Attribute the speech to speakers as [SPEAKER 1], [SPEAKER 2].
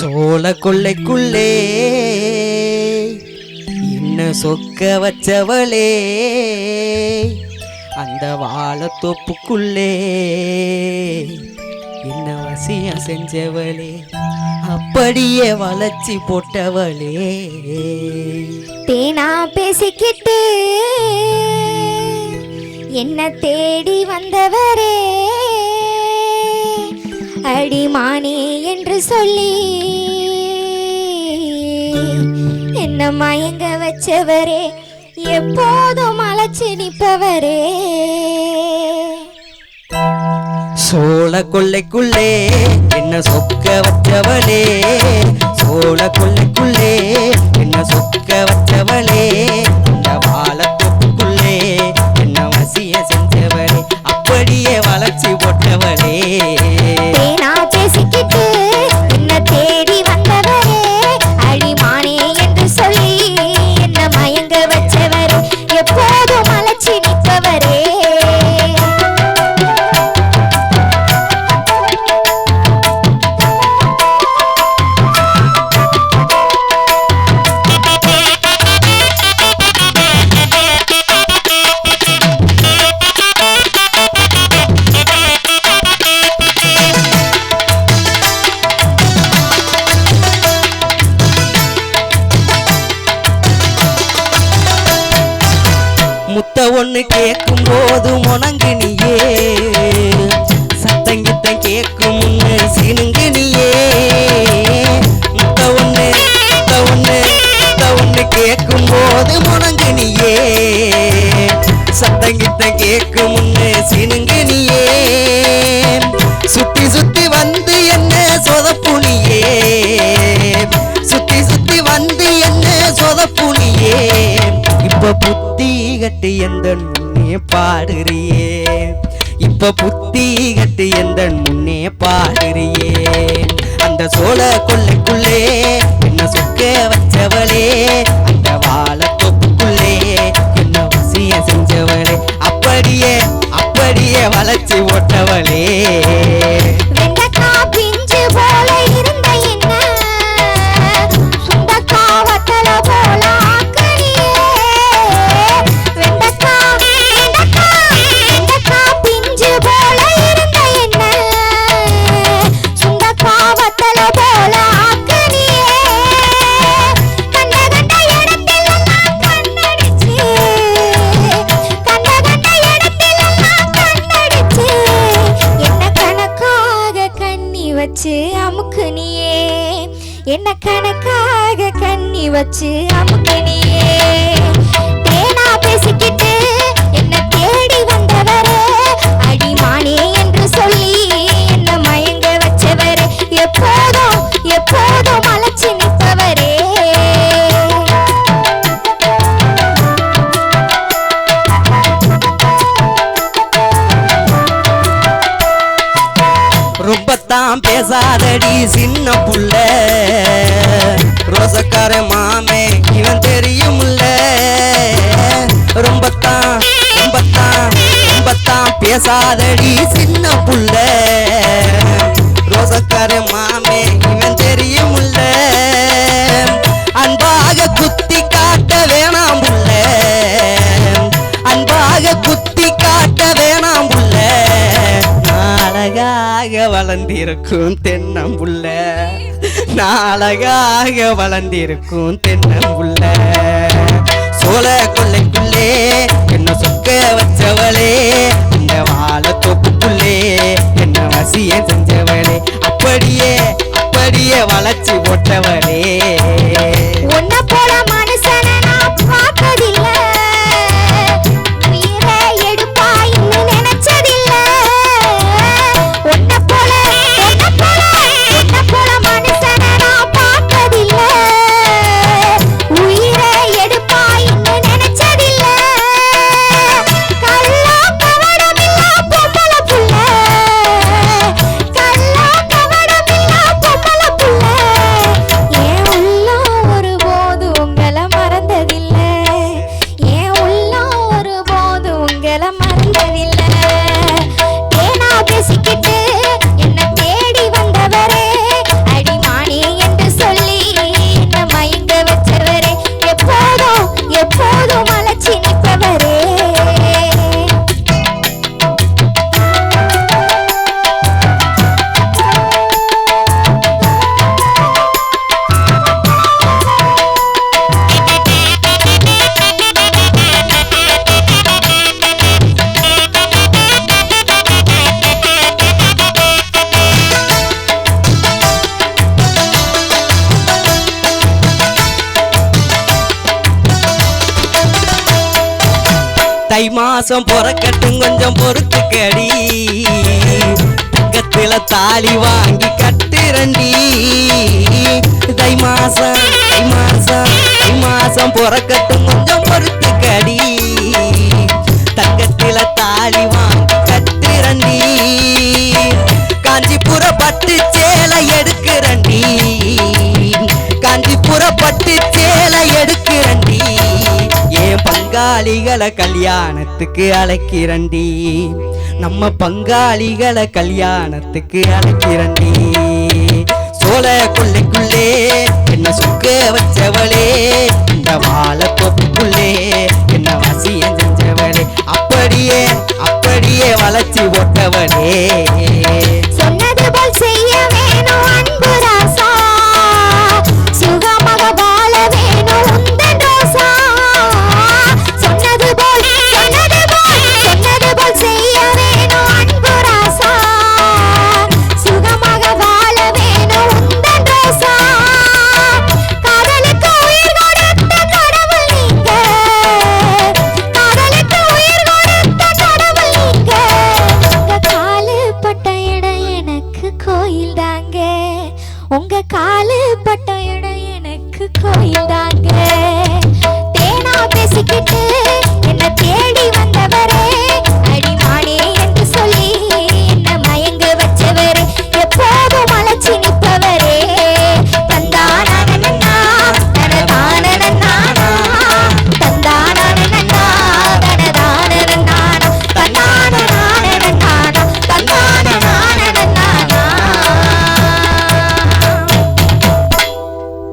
[SPEAKER 1] சோழ கொள்ளைக்குள்ளே. என்ன சொக்க வச்சவளே. அந்த வாழத்தோப்புக்குள்ளே என்ன வசியம் செஞ்சவளே. அப்படியே வளைச்சி போட்டவளே.
[SPEAKER 2] தேனா பேசிக்கிட்டு என்ன தேடி வந்தவரே. அடிமானே என்று சொல்லி என்ன மயங்க வச்சவரே எப்போதும் அழைச்சி நிற்பவரே.
[SPEAKER 1] சோழ கொள்ளைக்குள்ளே என்ன சொக்க வச்சவளே. சோழ கொள்ளைக்குள்ளே என்ன சொக்க வச்சவளே. இந்த வாழத்தொப்புக்குள்ளே என்ன வசிய செஞ்சவளே. அப்படியே வளர்ச்சி போட்டவளே. கேட்கும் போது முணங்கு நீயே சத்தங்கித்தம் கேட்கும் முன்னு சினுங்கு நீயே முத்த ஒண்ணு முத்த ஒண்ணு முத்த ஒண்ணு கேட்கும் போது முணங்கு நீயே சத்தங்கித்தம் கேட்கும் முன்னு சினுங்கு நீயே சுத்தி சுத்தி வந்து என்ன சொதப்புனியே. சுத்தி சுத்தி வந்து என்ன சொதப்புனியே. இப்ப புத்தி கட்டி எந்த பாடுறியே. இப்ப புத்தி கட்டு எந்த முன்னே பாடுறியே. அந்த சோழ கொள்ளைக்குள்ளே என்ன சொக்க வச்சவளே. அந்த வாழ தொப்புக்குள்ளே என்ன வசிய செஞ்சவளே. அப்படியே அப்படியே வளர்ச்சி ஓட்டவளே.
[SPEAKER 2] என்ன கணக்காக கண்ணி வச்சு அமுக்கினியே?
[SPEAKER 1] ரொம்பத்தான் பேசாதடி சின்ன புள்ள. ரோசக்கார மாமே இவன் தெரியுமுல்ல. ரொம்பத்தான் ரொம்பத்தான் ரொம்பத்தான் பேசாதடி சின்ன புள்ள. ரோசக்கார மாமே அழகாக வளர்ந்திருக்கும் தென்னம்புள்ள நாளகாக வளர்ந்திருக்கும் தென்னம் உள்ள. சோழ கொள்ளைக்குள்ளே தை மாசம் பொறக்கட்டும் கொஞ்சம் பொறுத்து கடி பக்கத்துல தாலி வாங்கி கட்டுரண்டி தை மாசம் தை மாசம் தை மாசம் பொறக்கட்டும் கொஞ்சம் பொறுத்துக்கடி. பங்காளிகளை கல்யாணத்துக்கு அழைக்கிறண்டி. நம்ம பங்காளிகளை கல்யாணத்துக்கு அழைக்கிறண்டி. சோழ கொள்ளைக்குள்ளே என்ன சுக்க வச்சவளே? இந்த வாழை தொப்புக்குள்ளே என்ன வசிய செஞ்சவளே? அப்படியே அப்படியே வளைச்சி போட்டவளே. 可以答